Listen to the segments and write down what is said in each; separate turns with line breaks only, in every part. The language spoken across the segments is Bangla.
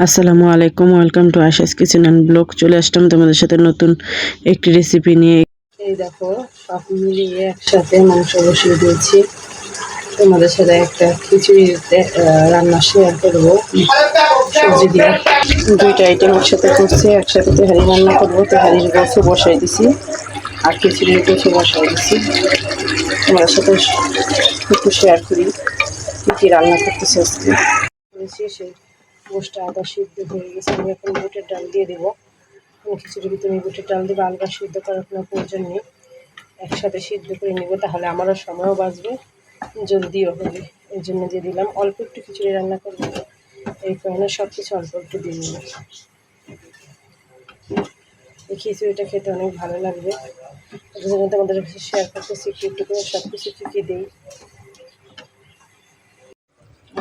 আসসালামু আলাইকুম welcome to Asha's kitchen and blog চলে আসলাম তোমাদের সাথে নতুন একটি রেসিপি নিয়ে।
এই দেখো সব মিলিয়ে একসাথে মাংস বসিয়ে দিয়েছি। তোমাদের সাথে একটা খিচুড়িতে আহ, রান্না শেয়ার করব। সবজি দিয়ে দুইটা আইটেম একসাথে করছি একসাথে তেহারি রান্না করব। তেহারির গোছও বসাই দিছি আর খিচুড়ির গোছও বসাই দিছি। তোমাদের সাথে একটু শেয়ার করি কী কী রান্না করতেছি আজকে। গোষ্ঠটা আদা সিদ্ধ হয়ে গেছে, আমি এখন বুটের ডাল দিয়ে দেবো। খিচুড়ি ভিতরে বুটের ডাল দেবো, আলগা সিদ্ধ করার কোনো প্রয়োজন নেই। একসাথে সিদ্ধ করে নেব, তাহলে আমারও সময়ও বাঁচবে, জলদিও হবে। এই জন্য দিয়ে দিলাম, অল্প একটু খিচুড়ি রান্না করব। এই কারণে সব কিছু অল্প একটু দিয়ে নিলাম এই খিচুড়িটা খেতে অনেক ভালো লাগবে। তোমাদের কাছে শেয়ার করতেছি, একটু একটু করে সব কিছু শিখিয়ে দিই।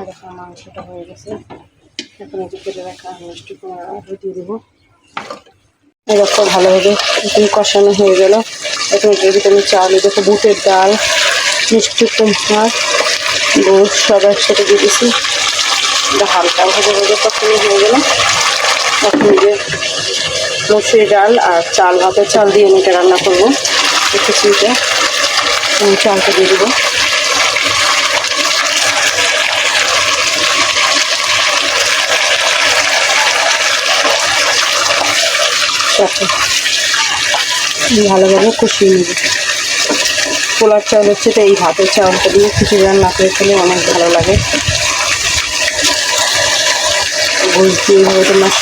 দেখো, মাংসটা হয়ে গেছে। এখন এই যে কেটে রাখা মিষ্টি কুমড়া দিয়ে দেবো। এরকম ভালোভাবে এখন কষানো হয়ে গেল। এখন ভিতরে আমি চাল দেখো বুটের ডাল মিষ্টি কুমড়া দুধ সব একসাথে দিয়ে দিছি। হালকা ভাবে ভাবে কষানো হয়ে গেল। এখন যে মসুরি ডাল আর চাল, ভাতের চাল দিয়ে আমি রান্না করব। খিচুড়িটা চালটা দিয়ে দেবো। ভালোভাবে কষিয়ে নেব। পোলার চাউল হচ্ছে তো এই ভাতের চাউলটা দিয়ে খিচুড়ি রান্না করে খেলে অনেক ভালো লাগে। এইভাবে তোমার?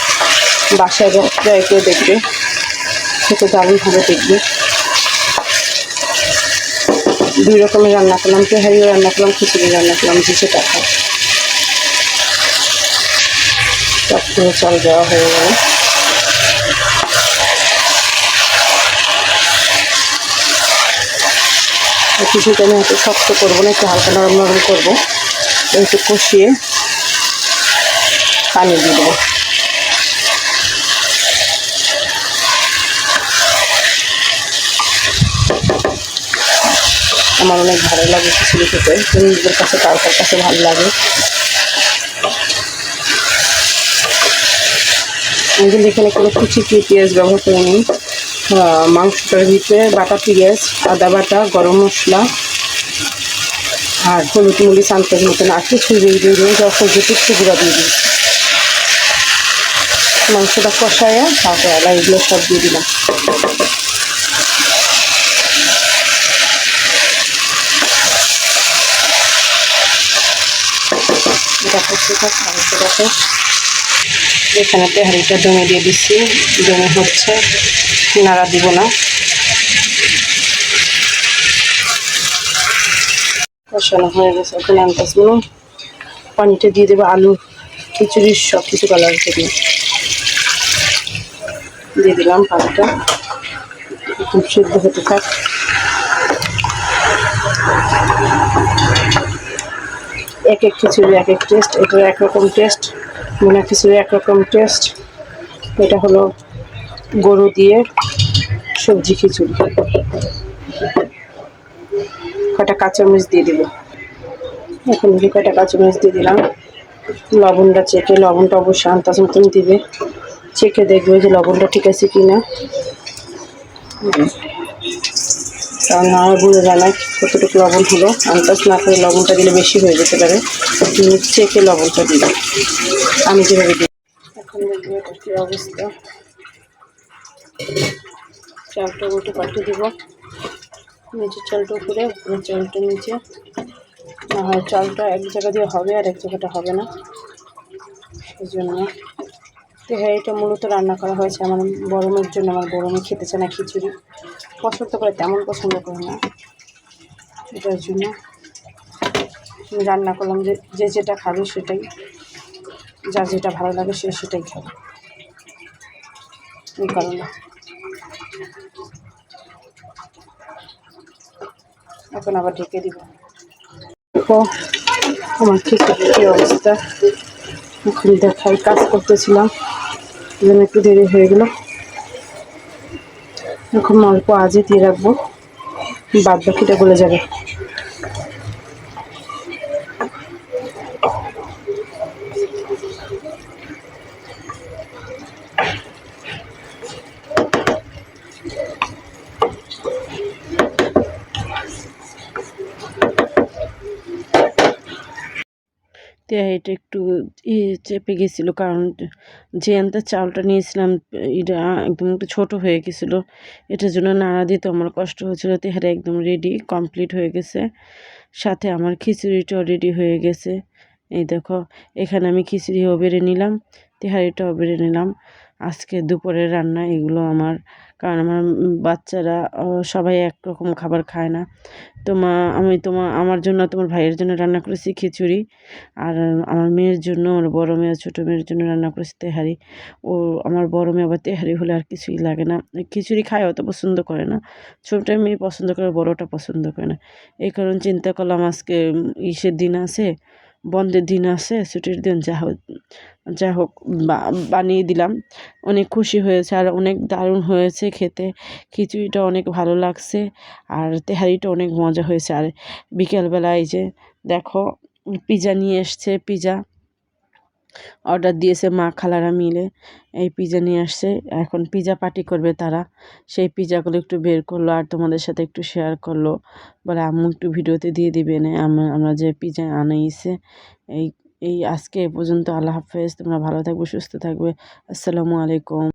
বাসায় ট্রাই করে দেখবে। খেতে দারুণভাবে দেখবে। দুই রকমের রান্না করলাম কে তেহারিও রান্না করলাম খিচুড়ি রান্না করলাম যে টাকা সবগুলো চাল দেওয়া হয়ে গেল। কিছুটা আমি একটু শক্ত করব না, একটু হালকা নরম নরম করব। একটু কষিয়ে পানি দিয়ে দেবো। আমার অনেক ভালো লাগে খিচুড়ি খেতে। নিজেদের কাছে কার কার কাছে ভালো লাগে। কিন্তু এখানে কোনো কুচি পেঁয়াজ ব্যবহার করে নিই মাংসটার ভিতরে বাটা পেঁয়াজ, আদা বাটা, গরম মশলা, আর হলুদ মরিচ আনতের মতন আর কিছু দিয়ে দিয়ে দিয়ে যখন যেটু গুঁড়া দিয়ে দিই মাংসটা কষায়, তারপরে আদা এগুলো সব দিয়ে দিলাম। দেখো ঠিক আছে মাংস দেখো এখানে তেহারিটা দমে দিয়ে দিচ্ছি দমে হচ্ছে নাড়া দিব না। কষানো হয়ে গেছে, এখন আনতাস পানিটা দিয়ে দেবো আলু খিচুড়ির সব কিছু কালার দিয়ে দিয়ে দিলাম পানিটা। একটু সিদ্ধ হতে থাক। এক এক খিচুড়ি, এক এক টেস্ট এটার একরকম টেস্ট মনে খিচুড়ি একরকম টেস্ট এটা হলো গরু দিয়ে সবজি খিচুড়ি। কটা কাঁচামরিচ দিয়ে দিব। এখন যে কটা কাঁচামরিচ দিয়ে দিলাম, লবণটা চেকে, লবণটা অবশ্যই আন্দাজ মতন দিবে। চেকে দেখবে যে লবণটা ঠিক আছে কি না কারণ না বুঝে জানায় কতটুকু লবণ হলো? আন্দাজ না করে লবণটা দিলে বেশি হয়ে যেতে পারে। তুমি চেকে লবণটা দিবে আমি যেভাবে দিই। এখন অবস্থা। চালটা উল্টে পাল্টে দিব। নিচের চালটা উপরে, উপরের চালটা নিচে। না হয় চালটা এক জায়গা দিয়ে হবে আর এক জায়গাটা হবে না। সেই জন্য তো এটা মূলত রান্না করা হয়েছে আমার বরমের জন্য, আমার বরমে খেতে চায় না খিচুড়ি। পছন্দ করে তেমন পছন্দ করে না। এটার জন্য আমি রান্না করলাম যে যে যেটা খাবে সেটাই, যার যেটা ভালো লাগে সে সেটাই খাবে। এই কারণে। এখন আবার ঢেকে দিব। আমার খিচুড়ির কী অবস্থা। এখন দেখাই, কাজ করতেছিলাম। জন্য একটু দেরি হয়ে গেল। এখন অল্প আজই দিয়ে রাখব। বাদ বাকিটা গলে যাবে।
তেহারিটা একটু, ই চেপে গেছিল কারণ যে আনতে চালটা নিয়েছিলাম, এটা একদম একটু ছোটো হয়ে গেছিল। এটার জন্য নাড়া দিতে আমার কষ্ট হচ্ছিল, তেহারে একদম রেডি কমপ্লিট হয়ে গেছে। সাথে আমার খিচুড়িটাও রেডি হয়ে গেছে। এই দেখো, এখানে আমি খিচুড়িও বেড়ে নিলাম, তেহারিটাও বেড়ে নিলাম। আজকে দুপুরের রান্না এগুলো আমার। কারণ আমার বাচ্চারা সবাই একরকম খাবার খায় না। তোমা আমি তোমার আমার জন্য, তোমার ভাইয়ের জন্য রান্না করেছি খিচুড়ি। আর আমার মেয়ের জন্য, আমার বড় মেয়ে ছোটো মেয়ের জন্য রান্না করেছি তেহারি। ও, আমার বড় মেয়ে আবার তেহারি হলে আর কিছুই লাগে না। খিচুড়ি খায়, অত পছন্দ করে না। ছোটোটা মেয়ে পছন্দ করে, বড়টা পছন্দ করে না। এই কারণ চিন্তা করলাম আজকে ইসের দিন আছে। বন্ধের দিন আছে, ছুটির দিন যা হোক যা হোক বানিয়ে দিলাম। অনেক খুশি হয়েছে আর অনেক দারুণ হয়েছে খেতে। খিচুড়িটা অনেক ভালো লাগছে আর তেহারিটা অনেক মজা হয়েছে। আর বিকেলবেলায় যে দেখো, পিজা নিয়ে এসছে, পিজা। অর্ডার দিয়েছে মা খালারা মিলে। এই পিজা নিয়ে আসছে। এখন পিজা পার্টি করবে তারা। সেই পিজাগুলো একটু বের করল আর তোমাদের সাথে একটু শেয়ার করল। বলে, আম্মু একটু ভিডিওতে দিয়ে দিবে আমরা আমরা যে পিজা আনাইছে, এই এই আজকে এ পর্যন্ত আল্লাহ হাফেজ। তোমরা ভালো থাকবে, সুস্থ থাকবে। আসসালামু আলাইকুম।